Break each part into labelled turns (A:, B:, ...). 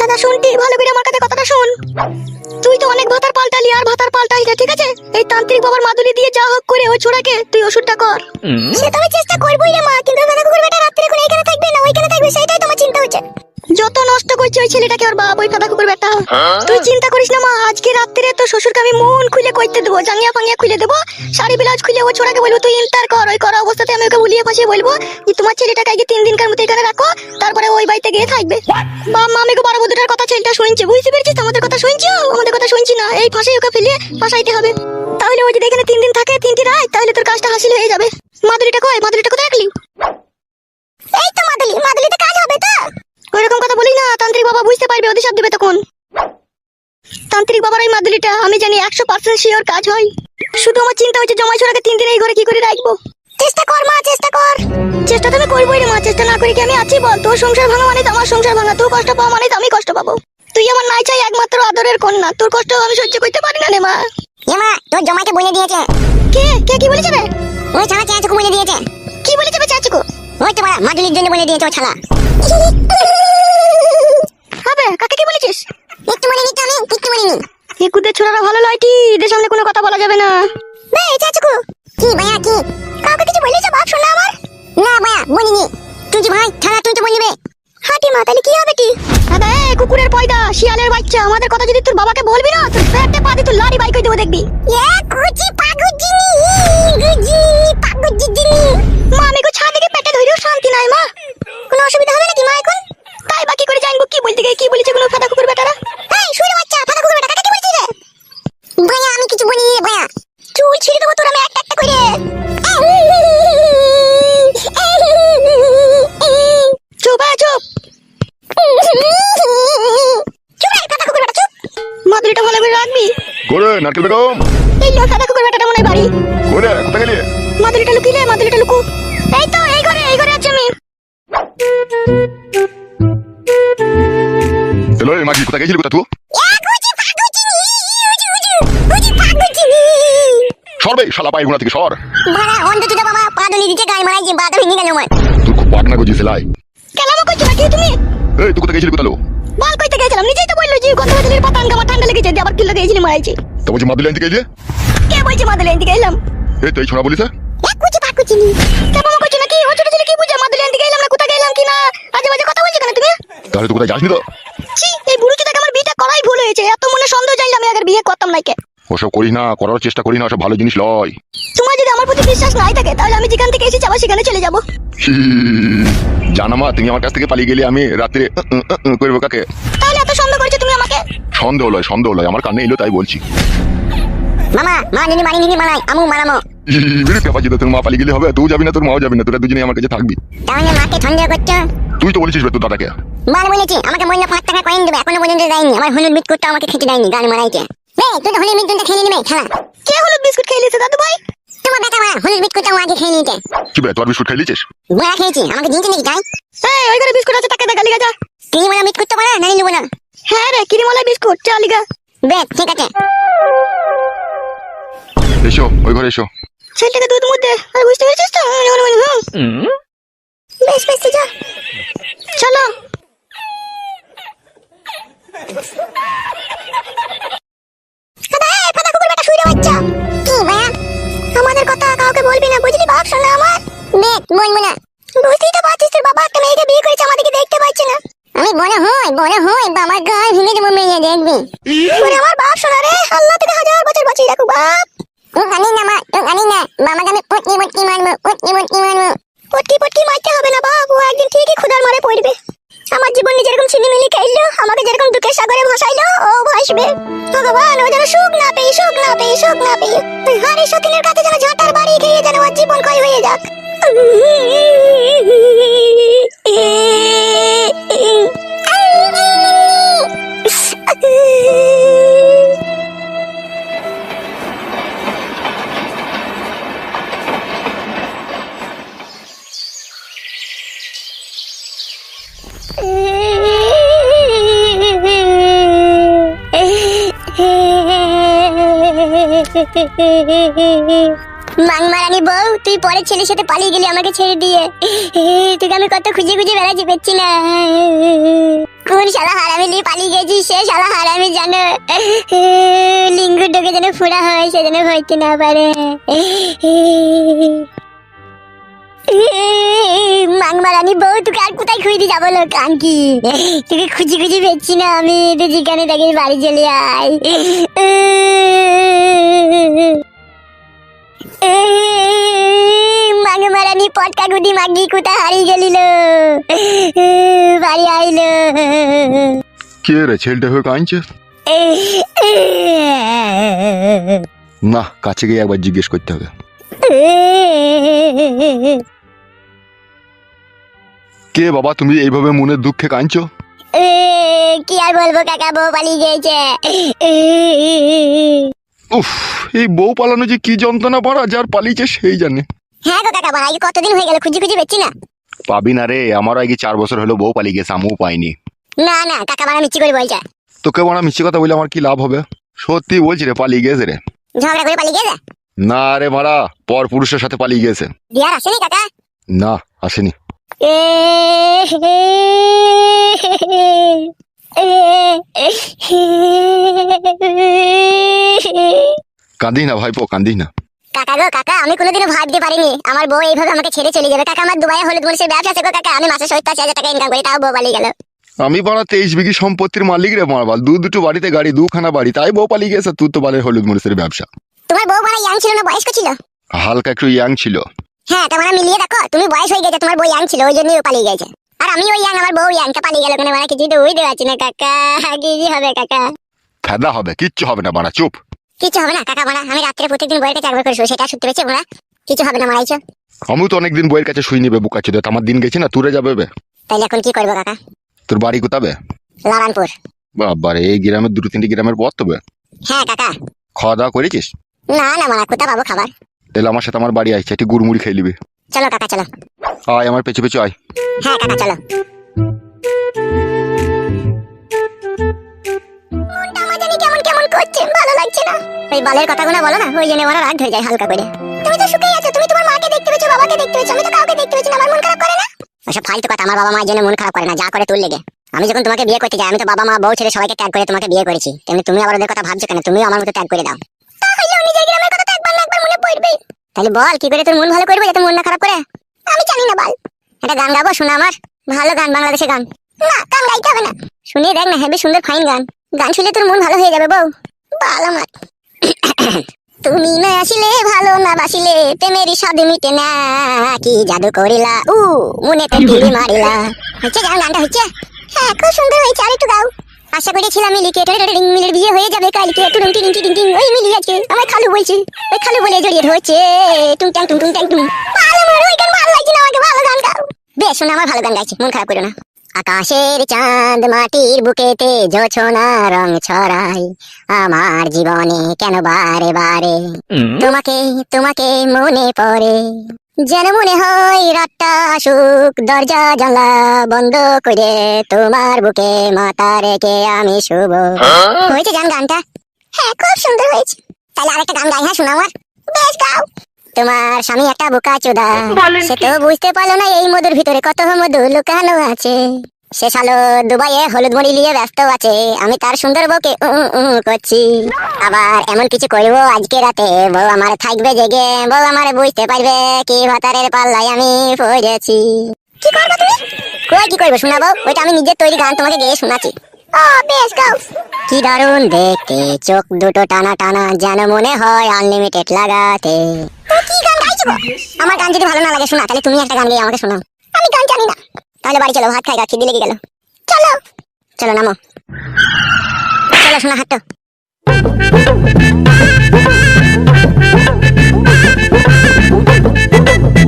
A: দাদা শুনতি ভালো করে আমার কাছে কথাটা শুন। তুই তো অনেক ভাতার পাল্টালি আর ভাতার পাল্টাই না ঠিক আছে? এই তান্ত্রিক বাবার মাদুলি দিয়ে যা হোক করে ওই ছোড়াকে তুই ওষুধটা কর। সে তো আমি চেষ্টা করবই রে মা কিন্তু দাদা কুকুর বেটা রাত্রে কোন এখানে থাকবে না ওইখানে থাকবে সেটাই তোমার চিন্তা হচ্ছে। যত নষ্ট করছে ওই ছেলেটাকে ওর বাবা ওই ফাদা কুকুর বেটা। তুই চিন্তা করিস না মা আজকে রাত্রে তো শ্বশুরকে আমি মন খুলে কইতে দেবো জাঙ্গিয়া ফাঙ্গিয়া খুলে দেবো শাড়ি ব্লাউজ খুলে ও ছোড়াকে বলব তুই ইন্টার কর ওই করা অবস্থাতে আমি ওকে ভুলিয়ে ফাঁসিয়ে বলব যে তোমার ছেলেটাকে আগে তিন দিনকার মতো এখানে রাখো তারপরে ওই বাড়িতে গিয়ে থাকবে। বা মা আমি বড় বধুটার কথা ছেলেটা শুনছে বুঝতে পেরেছিস? আমাদের কথা শুনছি? আমাদের কথা শুনছি না এই ফাঁসে ওকে ফেলিয়ে ফাঁসাইতে হবে। তাহলে ওই যদি এখানে তিন দিন থাকে তিনটি রাত তাহলে তোর কাজটা হাসিল হয়ে যাবে। মাদুরিটা কয় মাদুরিটা কোথায় রাখলি? এই তো মাদুলি মাদুলিতে কাজ হবে তো। ওইরকম কথা বলি না তান্ত্রিক বাবা বুঝতে পারবে অধিশাপ দেবে তখন। তান্ত্রিক বাবার ওই মাদুলিটা আমি জানি একশো পার্সেন্ট শিওর কাজ হয়। শুধু আমার চিন্তা হচ্ছে জমাই ছোড়াকে তিন দিন এই ঘরে কি করে রাখব? চেষ্টা কর মা চেষ্টা কর। চেষ্টা তুমি করবোই রে মা চেষ্টা না করি কি আমি আছি বল? তোর সংসার ভাঙা মানে তো আমার সংসার ভাঙা তুই কষ্ট পাওয়া মানে তো আমি কষ্ট পাবো। তুই আমার নাই চাই একমাত্র আদরের কন্যা তোর কষ্ট আমি সহ্য করতে পারি না রে মা।
B: এমা তোর জমাইকে বলে দিয়েছে।
A: কে? কে কি বলেছে রে?
B: ওই চেঁচুকু বলে দিয়েছে।
A: কি বলেছে চাচুকো?
B: ওই তো বাড়া মাদুলির জন্য বলে দিয়েছে ও ছালা।
A: হবে কাকে কি বলেছিস?
B: একটু মনে নিতে আমি একটু মনে নি
A: একুদের কুদের ছোড়ারা ভালো লয়টি এদের সামনে কোনো কথা বলা যাবে না। বে চাচুকু।
B: কি ভাইয়া কি?
A: কাউকে কিছু বলেছে বাপ শোনা আমার?
B: না ভাইয়া বলিনি। তুই যে ভাই ছাড়া তুই তো বলবি
A: হাঁটি মা তাহলে কি হবে কি দাদা কুকুরের পয়দা শিয়ালের বাচ্চা আমাদের কথা যদি তোর বাবাকে বলবি না তোর পেটে পা দিয়ে তোর লারি বাইক দেবো দেখবি।
B: এ গুজি পাগুজিনি গুজি পাগুজিনি
A: মা আমি ছাদ থেকে পেটে ধরেও শান্তি নাই মা।
C: নারকেল বেগম
A: এই লো ফাটা কুকুর বেটাটা মনে বাড়ি।
C: করে কোথায় গেলি?
A: মাদুরিটা লুকিয়ে রে মাদুরিটা লুকু। এই তো এই ঘরে এই ঘরে আছে আমি।
C: হ্যালো এই মাগি গেছিলি কোথা তুই সরবে শালা পায়ের গুণা থেকে সর।
B: ভাড়া অন্ধ তুই বাবা পাদলি দিতে গায়ে মারাই যে বাদা ভেঙে গেল আমার।
C: তুই খুব পাকনা গজি সেলাই
A: কেলামো করছ নাকি তুমি?
C: এই তুই কোথায় গেছিলি কোথা লো
A: বাল কইতে গেছিলাম নিজেই তো বলল যে গামা ঠান্ডা লেগেছে আবার কিলো গেছিলি মারাইছি।
C: তো বলছি মাদুলি আনতে গেলি?
A: কে বলছে মাদুলি আনতে গেলাম?
C: এই তো এই ছোড়া বলিস
A: এক কুচি পাকুচি নি। করছ নাকি? ও ছোট ছেলে কি বুঝে? মাদুলি আনতে গেলাম না কোথা গেলাম কি না? আজে বাজে কথা বলছো কেন তুমি?
C: তাহলে কোথায় যাসনি তো?
A: ছি এই বুড়ো চোদাকে আমার বিয়েটা করাই ভুল হয়েছে। এত মনে সন্দেহ জানলে আমি আগে বিয়ে করতাম নাকি
C: ওসব করিস না করার চেষ্টা করিস না ওসব ভালো জিনিস লয়।
A: তোমার যদি আমার প্রতি বিশ্বাস নাই থাকে তাহলে আমি যেখান থেকে এসেছি আবার সেখানে চলে যাব।
C: জানা মা তুমি আমার কাছ থেকে পালিয়ে গেলে আমি রাত্রে করব কাকে?
A: তাহলে এত সন্দেহ করছ তুমি
C: সন্দেহ লয় সন্দেহ লয়। আমার কানে এলো তাই বলছি।
B: মামা মা যদি মানি নিনি মানাই আমু মানামো
C: বেরো পেপা যেতে তোর মা পালিয়ে গেলে হবে তুই যাবি না তোর মাও যাবি না তোরা দুজনে আমার কাছে থাকবি।
B: তাহলে মাকে সন্দেহ করছ?
C: তুই তো বলেছিস বে তোর দাদাকে।
B: বার বলেছি আমাকে মহিলা পাঁচ টাকা কয়েন দেবে এখনও পর্যন্ত দেয়নি। আমার হলুদ বিস্কুটটা আমাকে খেতে দেয়নি গান মারাইছে। বে তুই তো হলুদ বিস্কুটটা খেয়ে নিবে খেলা।
A: কে হলুদ বিস্কুট খেয়ে নিয়েছে দাদু ভাই?
B: তোমার বেটা মা হলুদ বিস্কুটটা ও আগে খেয়ে নিয়েছে।
C: কি বে তোর বিস্কুট খেয়ে নিয়েছিস?
B: বড়া খেয়েছি আমাকে দিয়েছে নাকি তাই
A: এই ওই ঘরে বিস্কুট আছে তাকে দেখা লিগা যা
B: তুমি বলা বিস্কুটটা বানা নানি নেব না।
A: হ্যাঁ রে কিরিমলাই বিস্কুট চা লিগা
B: বেশ ঠিক আছে।
C: এসো ওই ঘরে এসো।
A: ছেলেটাকে দুধ মধ্যে আর বুঝতে পেরেছিস তো? হুম, হুম, হুম, হুম। বেশ বেশ যা। চলো। আমাদের কথা কাউকে বলবি না বুঝলি বাপ শোনা আমার?
B: বেশ বলব না।
A: বুঝতেই তো পারছিস তোর বাবা একটা মেয়েকে বিয়ে করেছে আমাদেরকে দেখতে পাচ্ছে না।
B: আমি বড় হই বড় হই বাবার গায়ে ভেঙে দেবো মেয়ে দেখবি।
A: ওরে আমার বাপ শোনা রে আল্লাহ তোকে হাজার বছর বাঁচিয়ে রাখুক বাপ।
B: ও জানি না মা ও জানি না। বাবাকে আমি পটকি পটকি মারবো পটকি পটকি মারবো।
A: পটকি পটকি মারতে হবে না বাপ। ও একদিন ঠিকই ক্ষুধার মারে পড়বে। আমার জীবনে যেরকম ছিনিমিনি খেললো আমাকে যেরকম দুঃখের সাগরে ভাসাইলো ও ভাসবে। ভগবান ও যেন সুখ না পেয়ে সুখ না পেয়ে সুখ না পেয়ে। হারি সকিনের কাছে যেন ঝাঁটার বাড়ি খেয়ে যেন ওর জীবন ক্ষয় হয়ে যাক।
B: মাংমারানি বউ, তুই পরের ছেলের সাথে পালিয়ে গেলি আমাকে ছেড়ে দিয়ে। তোকে আমি কত খুঁজে খুঁজে বেড়াচ্ছি পেচ্ছি না। কোন শালা হারামি নিয়ে পালিয়ে গেছি সে শালা হারামি জানো। লিঙ্গুটাকে যেন ফুরা হয়, সে যেন হইতে না পারে। মাংমারানি বউ তোকে আর কোথায় খুঁজতে যাব লোক কানকি তোকে খুঁজি খুঁজি পেয়েছি না আমি তো যেখানে তাকে বাড়ি চলে আয় মাংমারানি পটকা গুদি মাগি কোথায় হারিয়ে গেলিল বাড়ি আইলো
C: কে রে ছেলেটা হয়ে কাঁদছে না কাছে গিয়ে একবার জিজ্ঞেস করতে হবে কে বাবা তুমি এইভাবে মনের দুঃখে কাঁদছো?
B: কি আর বলব কাকা বউ পালিয়ে গেছে
C: উফ এই বউ পালানো যে কি যন্ত্রণা পড়া যার পালিয়েছে সেই জানে।
B: হ্যাঁ গো কাকা ভাই কতদিন হয়ে গেল খুঁজি খুঁজি পেয়েছি না।
C: পাবি না রে আমারও আগে চার বছর হলো বউ পালিয়ে গেছে আমিও পাইনি।
B: না না কাকা বাড়া মিচ্ছি করে বলছে।
C: তোকে বড় মিষ্টি কথা বলে আমার কি লাভ হবে? সত্যি বলছি রে পালিয়ে গেছে রে।
B: ঝগড়া করে পালিয়ে গেছে?
C: না রে মারা পর পুরুষের সাথে পালিয়ে গেছে।
B: বিয়ার আসেনি কাকা?
C: না আসেনি। কাঁদিস না ভাইপো কাঁদিস না।
B: কাকা গো কাকা আমি কোনোদিনও ভাবতে পারিনি। আমার বউ এইভাবে আমাকে ছেড়ে চলে যাবে। কাকা আমার দুবাই হলুদ মরিচের ব্যবসা আছে গো কাকা। আমি মাসে সত্তর হাজার টাকা ইনকাম করি তাও বউ পালিয়ে গেল।
C: আমি বাড়া তেইশ বিঘি সম্পত্তির মালিক রে মারবাল। দু দুটো বাড়িতে গাড়ি দুখানা বাড়ি তাই বউ পালিয়ে গেছে। তুই তো বলে হলুদ মরিচের ব্যবসা।
B: তোমার বউ মানে ইয়াং ছিল না বয়স্ক ছিল?
C: হালকা একটু ইয়াং ছিল।
B: হ্যাঁ তোমার মিলিয়ে দেখো তুমি বয়স হয়ে গেছে তোমার বউ ইয়াং ছিল ওই জন্যই পালিয়ে গেছে। আর আমি ওই ইয়াং আমার বউ ইয়াংটা পালিয়ে গেল কেন মানে কিছুই তো বুঝতে পারছি না কাকা কি যে হবে কাকা।
C: ফেদা হবে কিচ্ছু হবে না বাড়া চুপ।
B: কিছু হবে না কাকা মারা আমি রাত্রে প্রত্যেকদিন বইয়ের কাছে একবার করে শুই সেটা শুনতে পেয়েছি মোরা। কিছু হবে না মারাইছো
C: আমি তো অনেকদিন বইয়ের কাছে শুই নিবে বুকা চোদে আমার দিন গেছে না তুরে যাবে বে।
B: তাইলে এখন কি করব কাকা?
C: তোর বাড়ি কোথাবে
B: লারানপুর
C: বাবারে এই গ্রামের দুটো তিনটি গ্রামের পথ তবে
B: হ্যাঁ কাকা।
C: খাওয়া দাওয়া করেছিস?
B: না না মারা কোথা পাবো খাবার?
C: তাহলে আমার সাথে আমার বাড়ি আসছে একটি গুড়মুড়ি খেয়ে নিবি।
B: চলো কাকা চলো।
C: আয় আমার পেছু পেছু আয়।
B: হ্যাঁ কাকা চলো। মনটা আমার জানি কেমন কেমন করছে ভালো লাগছে না। ওই বালের কথাগুলো বলো না ওই জন্য আমার রাগ ধরে যায় হালকা করে। তুমি তো সুখেই আছো তুমি তোমার মাকে দেখতে পেয়েছ বাবাকে দেখতে পেয়েছ আমি তো কাউকে দেখতে পেয়েছি না আমার মন খারাপ করে না? ওসব ফালতু কথা আমার বাবা মায়ের জন্য মন খারাপ করে না যা করে তোর লেগে। আমি যখন তোমাকে বিয়ে করতে যাই আমি তো বাবা মা বউ ছেলে সবাইকে ত্যাগ করে তোমাকে বিয়ে করেছি। তেমনি তুমি আবার ওদের কথা ভাবছ কেন? তুমিও আমার মতো ত্যাগ করে দাও। পড়বে তাহলে বল কি করে তোর মন ভালো করবে যাতে মন না খারাপ করে? আমি জানি না বল। একটা গান গাবো শোনা আমার। ভালো গান বাংলাদেশের গান। না গান গাইতে হবে না। শুনিয়ে দেখ না হেবি সুন্দর ফাইন গান। গান শুনলে তোর মন ভালো হয়ে যাবে বউ। ভালো আমার। তুমি না আসিলে ভালো না বাসিলে প্রেমেরই স্বাদ মিটে না। কি জাদু করিলা? উ মনে তেলি মারিলা। হচ্ছে গান গানটা হচ্ছে? হ্যাঁ খুব সুন্দর হয়েছে আর একটু গাও। আশা করেছিলাম মিলিকে মিলির বিয়ে হয়ে যাবে কালকে। টুরুং টিং টিং টিং ওই মিলি আছে। আমার খালু বলছে ওই খালু বলে জড়িয়ে ধরছে। টুং টাং টুং টুং টাং টুং। ভালো আমার ওই গান ভালো লাগছে না আমাকে ভালো গান গাও। বেশ শোনা আমার ভালো গান গাইছে মন খারাপ করো না। আকাশের চাঁদ মাটির বুকেতে জোছনা রং ছড়াই। আমার জীবনে কেন বারে বারে? তোমাকে তোমাকে মনে পড়ে। যেন মনে হয় রাতটা আসুক দরজা জানলা বন্ধ করে তোমার বুকে মাথা রেখে আমি শুভ হয়েছে জান গানটা? হ্যাঁ খুব সুন্দর হয়েছে। তাহলে আরেকটা গান গাই হ্যাঁ শোনা আমার বেশ গাও। তোমার স্বামী একটা বোকা চোদা। সে তো বুঝতে পারল না এই মধুর ভিতরে কত মধু লুকানো আছে। সে সালো দুবাইয়ে হলুদ মরি নিয়ে ব্যস্ত আছে। আমি তার সুন্দর বউকে করছি। আবার এমন কিছু করব আজকে রাতে। বউ আমার থাকবে জেগে বউ আমার বুঝতে পারবে কি ভাতারের পাল্লায় আমি পড়েছি। কি করবে তুমি? কই কি করব শোনাবো? ওইটা আমি নিজের তৈরি গান তোমাকে গেয়ে শোনাচ্ছি। ও বেশ গাও কি দারুণ দেখতে চোখ দুটো টানা টানা যেন মনে হয় আনলিমিটেড লাগাতে। কি গান গাইছো আমার গান যদি ভালো না লাগে শোনা তাহলে তুমি একটা গান গিয়ে আমাকে শোনাও। আমি গান জানি না। তাহলে বাড়ি চলো, ভাত খাই গা খিদি লেগে গেল? চলো! চলো, নামো। চলো শোনা হাঁটো।
A: এ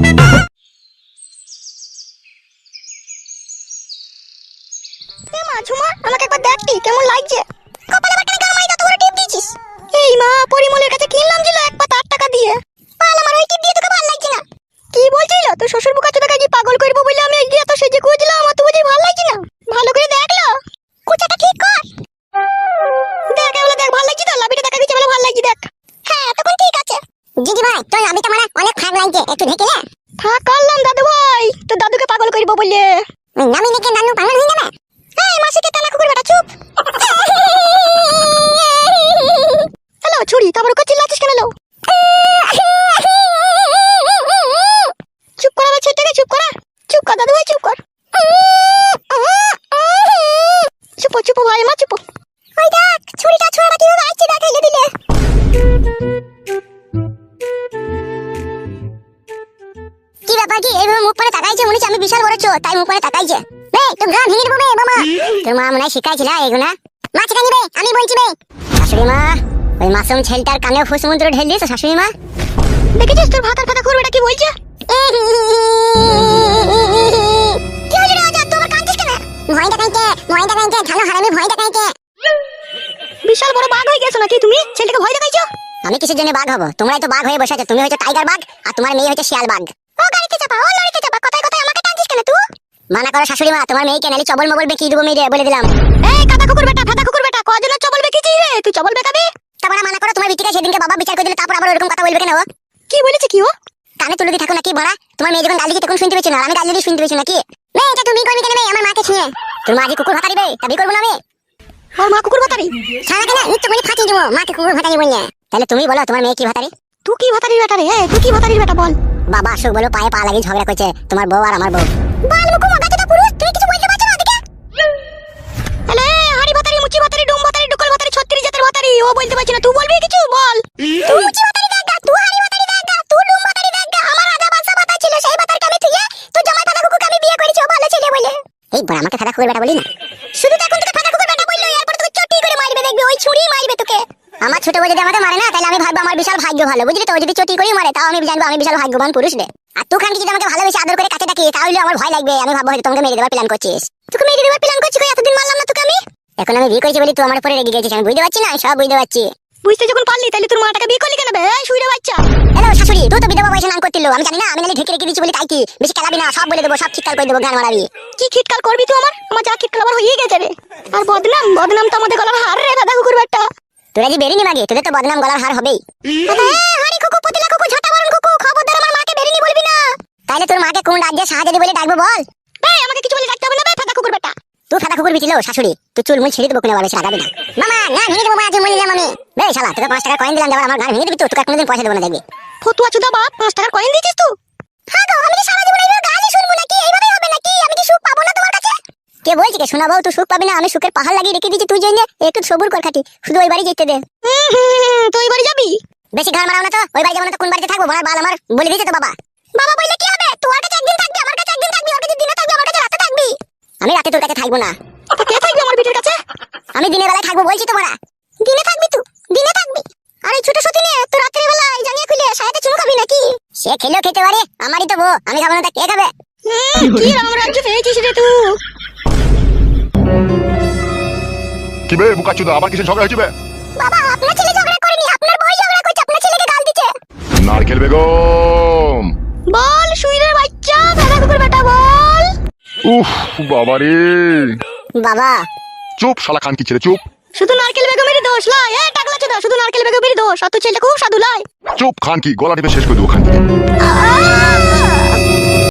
A: হ্যাঁ, ভাই আমি তো মানে অনেক খারাপ লাগছে একটু দেখে যা হ্যাঁ, থাক করলাম দাদু ভাই? তোর দাদুকে পাগল করব বললে। নামি নাকি নানু পাগল হয়ে যাবে? এই মাসিকে তালা কুকুর চুপ। হ্যালো ছুরি তারপর কচ্ছি লাচিস কেন লো? চুপ করা বলছে
B: চুপ করা। চুপ কর দাদু ভাই
A: চুপ কর। তোর
B: মা মনে হয় শিখাইছিল মা শিখাই নিবে আমি বলছি বে। শাশুড়ি মা ওই মাসুম ছেলেটার কানে ফুসমুদ্র ঢেল দিয়েছ শাশুড়ি মা।
A: দেখেছিস তোর ভাতার করবে কি বলছে?
B: কি হলো তোমার কাঁদছিস কেন? ঝালো হারামি
A: বিশাল বড় বাঘ হয়ে গেছো নাকি তুমি? ছেলেটাকে ভয় দেখাইছো?
B: আমি কিসের জন্য বাঘ হব? তোমরাই তো বাঘ হয়ে বসে আছো তুমি হচ্ছে টাইগার বাঘ আর তোমার মেয়ে হচ্ছে শিয়াল বাঘ। ও গাড়িতে চাপা ও লরিতে চাপা কথায় মানা করো শাশুড়ি মা তোমার মেয়েকে নালি চবল মবল বেঁকিয়ে দেবো মেয়ে বলে দিলাম।
A: এই কাদা কুকুর বেটা ফাতা কুকুর বেটা কজন চবল বেঁকেছিস রে? তুই চবল বেকাবি?
B: তারপরে মানা করো তোমার বিটিকে সেদিনকে বাবা বিচার করে দিলে তারপর আবার ওরকম কথা বলবে কেন ও?
A: কি বলেছে কি ও?
B: কানে তুলে দিয়ে থাকো নাকি বড়া? তোমার মেয়ে যখন গালি দিচ্ছে তখন শুনতে পেয়েছ না আমি গালি দিয়ে শুনতে পেয়েছি নাকি? মেয়ে এটা তুমি করবি কেন মেয়ে আমার মাকে ছুঁয়ে তোর মা আজ কুকুর ভাতা দিবে তা বিয়ে করব না আমি?
A: ওর মা কুকুর ভাতারি
B: সারা কেন? নিত্য বলি ফাটিয়ে দেবো। মাকে কুকুর ভাতারি বললে। তাহলে তুমি বলো তোমার মেয়ে কি ভাতারি
A: তুই কি ভাতারির বেটা রে? তুই কি ভাতারির বেটা বল?
B: বাবা আসুক বলো পায়ে পা লাগিয়ে ঝগড়া করছে তোমার বউ আর আমার বউ। আমার ছেলে বলে। আমাকে ছোট যদি আমাকে মারে না, তাহলে আমি ভাববো আমার বিশাল ভাগ্য ভালো, বুঝলি তো? যদি চটি করে মারে, তাও আমি জানব, আমি বিশাল ভাগ্যবান পুরুষ রে আর তুই খানকে যদি আমাকে ভালোবেসে আদর করে কাছে ডাকি তাহলে আমার ভয় লাগবে। আমি ভাববো হয়তো তোমাকে মেরে দেওয়ার প্ল্যান করছিস। তোকে মেরে দেওয়ার প্ল্যান করছিস কই? এতদিন মারলাম না তোকে আমি? এখন আমি বিয়ে করেছি বলি তুই আমার উপরে রেগে গেছিস। আমি বুঝতে পারছি না সব বুঝতে পারছি।
A: বুঝতে যখন পারলি তাহলে তোর মাটাকে বিয়ে করলি কেন বে? এই শুইরে বাচ্চা।
B: হ্যালো শাশুড়ি তুই তো বিধবা বয়সে নাম করতিল আমি জানি না আমি নালি ঢেকে রেখে দিচ্ছি বলি তাই কি? বেশি খেলাবি না সব বলে দেবো সব ঠিকঠাক করে দেবো গান মারাবি
A: কি খিটকাল করবি তুই আমার? আমার যা খিটকাল আবার হয়ে গেছে রে। আর বদনাম বদনাম তো আমাদের গলার হার রে দাদা কুকুর বেটা
B: তোরা যে বেরিনি মাগে তোদের তো বদনাম গলার হার হবেই। হাড়ি কুকু পতিলা কুকু ঝাঁটা মারন কুকু খবরদার আমার মাকে বেরিনি বলবি না তাইলে তোর মাকে কোন রাজ্যে সাহায্য বলে ডাকবো বল?
A: এই আমাকে কিছু বলে ডাকতে হবে না বে দাদা কুকুর বেটা
B: তুই ফাটা কুকুর বিছিল শাশুড়ি। তুই চুল মুল ছেড়ে দেবো কোনো বেশি লাগাবি না। মামা না ভেঙে দেবো মা চুল মুল আমি। বে শালা তোকে পাঁচ টাকা কয়েন দিলাম যাবার আমার গান ভেঙে দিবি তো তোকে কোনোদিন পয়সা দেবো না দেখবি।
A: ফতুয়া চুদা বাপ পাঁচ টাকার কয়েন দিয়েছিস তুই?
B: হ্যাঁ গো আমি কি সারা জীবন এইভাবে গালি শুনব নাকি? এইভাবেই হবে নাকি? আমি কি সুখ পাবো না তোমার কাছে? কে বলছি কে শোনাবো তুই সুখ পাবি না আমি সুখের পাহাড় লাগিয়ে রেখে দিচ্ছি তুই জন্য। একটু সবুর কর খাটি শুধু ওই বাড়ি যেতে দে।
A: তুই বাড়ি যাবি?
B: বেশি ঘর মারাও না তো ওই বাড়ি যাব না তো কোন বাড়িতে থাকব? বড় বাল আমার বলে দিয়েছে তো বাবা। বাবা বললে কি তোর কাছে একদিন থাকবি আমার কাছে একদিন থাকবি ওর কাছে দিনে থাকবি আমার কাছে রাতে থাকবি। আমি রাতে তোর কাছে থাকব না।
A: কে থাকবে আমার বিটির কাছে?
B: আমি দিনের বেলায় থাকব বলছি তো দিনে থাকবি তুই দিনে থাকবি। আর ছোট সতী নিয়ে তুই রাত্রে বেলায় জানিয়ে খুলে সাথে চুমু খাবি নাকি? সে খেলেও খেতে পারে আমারই তো বউ আমি খাব না তা কে খাবে?
A: কি রাম রাজ্য পেয়েছিস রে তুই?
C: কি বে বুকাচুদা আবার কিসের ঝগড়া হয়েছে বে?
B: বাবা আপনার ছেলে ঝগড়া করেনি আপনার বই ঝগড়া করছে আপনার ছেলেকে গাল দিচ্ছে।
C: নারকেল বেগম! উফ বাবা রে
B: বাবা।
C: চুপ শালা খান কি ছেলে চুপ।
A: শুধু নারকেল বেগমেরই দোষ লয়। এ টাকলা চোদা শুধু নারকেল বেগমেরই দোষ। অত ছেলে খুব সাধু লাই
C: চুপ খান কি গলা টিপে শেষ করে দেবো খান কি!